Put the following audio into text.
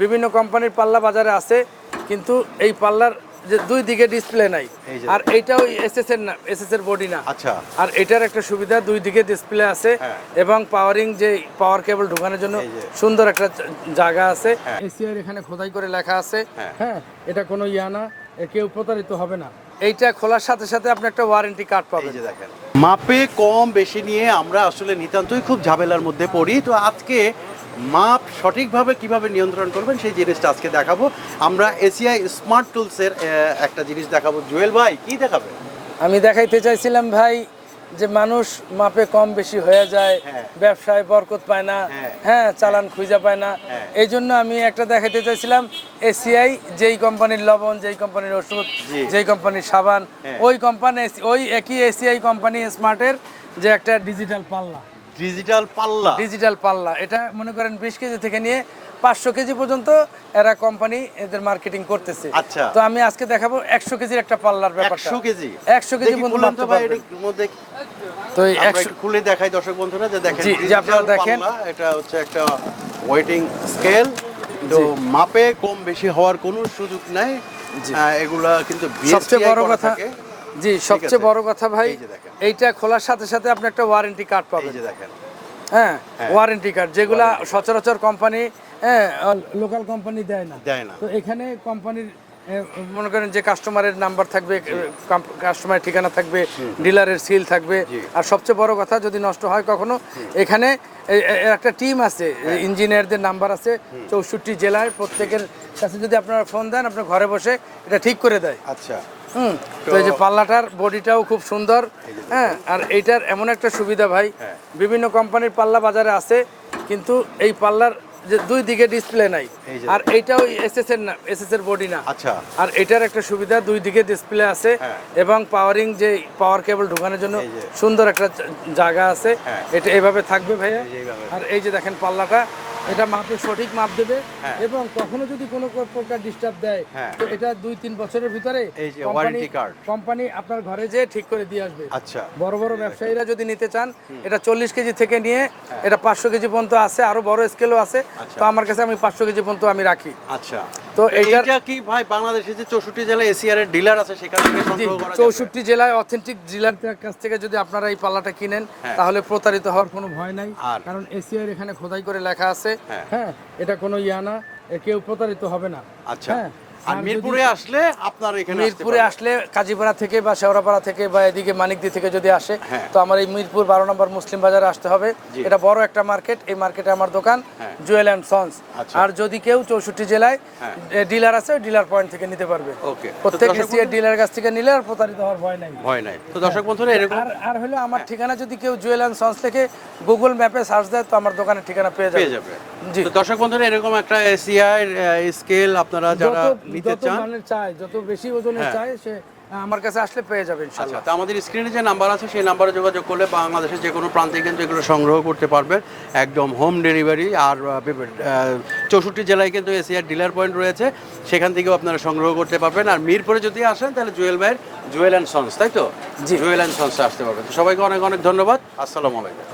বিভিন্ন কোম্পানির পাল্লা বাজারে আছে কিন্তু এই পাল্লার যে দুই দিকে ডিসপ্লে নাই। আর এইটাও এসএস এর না এসএস এর বডি না। আচ্ছা। আর এটার একটা সুবিধা দুই দিকে ডিসপ্লে আছে হ্যাঁ। এবং পাওয়ারিং যে পাওয়ার কেবল ঢোকানোর জন্য সুন্দর একটা জায়গা আছে। হ্যাঁ। এসিআর এখানে খোদাই করে লেখা আছে। হ্যাঁ। হ্যাঁ এটা কোনো ইয়া না কেউ প্রতারিত হবে না। এইটা খোলার সাথে সাথে আপনি একটা ওয়ারেন্টি কার্ড এই পাবেন। যে দেখেন। মাপে কম বেশি নিয়ে আমরা আসলে নিতান্তই খুব ঝামেলার মধ্যে পড়ি। তো আজকে মাপ সঠিকভাবে কীভাবে নিয়ন্ত্রণ করবেন সেই জিনিসটা আজকে দেখাবো আমরা এসিআই স্মার্ট টুলসের একটা জিনিস দেখাবো জুয়েল ভাই কি দেখাবে আমি দেখাইতে চাইছিলাম ভাই যে মানুষ মাপে কম বেশি হয়ে যায় হ্যাঁ। ব্যবসায় বরকত পায় না হ্যাঁ। হ্যাঁ চালান খুঁজে পায় না হ্যাঁ। এই জন্য আমি একটা দেখাইতে চাইছিলাম এসিআই যেই কোম্পানির লবণ যেই কোম্পানির ওষুধ যেই কোম্পানির সাবান। ওই কোম্পানি ওই একই এসিআই কোম্পানি স্মার্টের যে একটা ডিজিটাল পাল্লা ডিজিটাল পাল্লা। ডিজিটাল পাল্লা। এটা মনে করেন বিশ কেজি থেকে নিয়ে পাঁচশো কেজি পর্যন্ত এরা কোম্পানি এদের মার্কেটিং করতেছে। আচ্ছা। তো আমি আজকে দেখাবো একশো কেজির একটা পাল্লার ব্যাপারটা। একশো কেজি? একশো কেজি পর্যন্ত মধ্যে তো একশো খুলে দেখাই দর্শক বন্ধুরা যে দেখেন জি, আপনারা দেখেন। এটা হচ্ছে একটা ওয়েটিং স্কেল তো মাপে কম বেশি হওয়ার কোনো সুযোগ নাই। এগুলা কিন্তু সবচেয়ে বড় কথা। জি সবচেয়ে বড় কথা ভাই। এইটা খোলার সাথে সাথে আপনি একটা ওয়ারেন্টি কার্ড পাবেন। দেখেন। হ্যাঁ হ্যাঁ। ওয়ারেন্টি কার্ড যেগুলা সচরাচর কোম্পানি হ্যাঁ লোকাল কোম্পানি দেয় না। দেয় না। তো এখানে কোম্পানির মনে করেন যে কাস্টমারের নাম্বার থাকবে কাস্টমারের ঠিকানা থাকবে ডিলারের সিল থাকবে। আর সবচেয়ে বড় কথা যদি নষ্ট হয় কখনো এখানে একটা টিম আছে হ্যাঁ। ইঞ্জিনিয়ারদের নাম্বার আছে চৌষট্টি জেলায় প্রত্যেকের কাছে যদি আপনারা ফোন দেন আপনার ঘরে বসে এটা ঠিক করে দেয়। আচ্ছা। হুম তো এই যে পাল্লাটার বডিটাও খুব সুন্দর হ্যাঁ আর এইটার এমন একটা সুবিধা ভাই হ্যাঁ। বিভিন্ন কোম্পানির পাল্লা বাজারে আছে কিন্তু এই পাল্লার যে দুই দিকে ডিসপ্লে নাই আর এইটাও এসএস এর না এসএস এর বডি না আচ্ছা আর এটার একটা সুবিধা দুই দিকে ডিসপ্লে আছে হ্যাঁ। এবং পাওয়ারিং যে পাওয়ার কেবল ঢোকানোর জন্য সুন্দর একটা জায়গা আছে হ্যাঁ। এটা এইভাবে থাকবে ভাইয়া। আর এই যে দেখেন পাল্লাটা এটা মাপে সঠিক মাপ দেবে হ্যাঁ। এবং কখনো যদি কোনো প্রকার ডিস্টার্ব দেয় হ্যাঁ। তো এটা দুই তিন বছরের ভিতরে কোম্পানি- আপনার ঘরে যে ঠিক করে দিয়ে আসবে আচ্ছা বড় বড় ব্যবসায়ীরা যদি নিতে চান এটা চল্লিশ কেজি থেকে নিয়ে এটা পাঁচশো কেজি পর্যন্ত আছে আরও বড় স্কেলও আছে হ্যাঁ। আচ্ছা। তো আমার কাছে আমি পাঁচশো কেজি পর্যন্ত আমি রাখি আচ্ছা তো এটা কি ভাই বাংলাদেশে যে চৌষট্টি জেলায় এসিআর এর ডিলার আছে সেখান থেকে সংগ্রহ করা? চৌষট্টি জেলায় অথেন্টিক ডিলার কাছ থেকে যদি আপনারা এই পাল্লাটা কিনেন হ্যাঁ। তাহলে প্রতারিত হওয়ার কোনো ভয় নাই কারণ এসিআর এখানে খোদাই করে লেখা আছে হ্যাঁ। হ্যাঁ এটা কোনো ইয়া না কেউ প্রতারিত হবে না আচ্ছা হ্যাঁ আর মিরপুরে আসলে আপনার এখানে মিরপুরে আসলে কাজীপাড়া থেকে বা শেওড়াপাড়া থেকে বা এদিকে মানিকদি থেকে যদি আসে হ্যাঁ। তো আমার এই মিরপুর বারো নম্বর মুসলিম বাজারে আসতে হবে। এটা বড় একটা মার্কেট এই মার্কেটে আমার দোকান হ্যাঁ। Jewel and Sons. আচ্ছা। আর যদি কেউ চৌষট্টি জেলায় হ্যাঁ। ডিলার আছে ডিলার পয়েন্ট থেকে নিতে পারবে। ওকে। প্রত্যেক দর্শক ডিলার কাছ থেকে নিলে আর প্রতারিত হওয়ার ভয় নাই। ভয় নাই। তো দর্শক বন্ধুরা এরকম আর হলো আমার ঠিকানা যদি কেউ জুয়েল অ্যান্ড সন্স থেকে গুগল ম্যাপে সার্চ দেয় তো আমার দোকানের ঠিকানা পেয়ে যাবে। জি। দর্শক বন্ধুরা এরকম একটা এসিআই স্কেল আপনারা যারা নিতে চান? চায় যত বেশি ওজনের হ্যাঁ। চায় সে আমার কাছে আসলে পেয়ে যাবে আচ্ছা ইনশাল্লাহ তো আমাদের স্ক্রিনে যে নাম্বার আছে সেই নাম্বারে যোগাযোগ করলে বাংলাদেশের যে কোনো প্রান্তে কিন্তু এগুলো সংগ্রহ করতে পারবেন একদম হোম ডেলিভারি আর চৌষট্টি জেলায় কিন্তু এসিআর ডিলার পয়েন্ট রয়েছে। সেখান থেকেও আপনারা সংগ্রহ করতে পারবেন। আর মিরপুরে যদি আসেন তাহলে জুয়েল ভাইয়ের জুয়েল অ্যান্ড সন্স তাই তো? জি। জুয়েল অ্যান্ড সন্স আসতে পারবেন। তো সবাইকে অনেক অনেক ধন্যবাদ। আসসালামু আলাইকুম।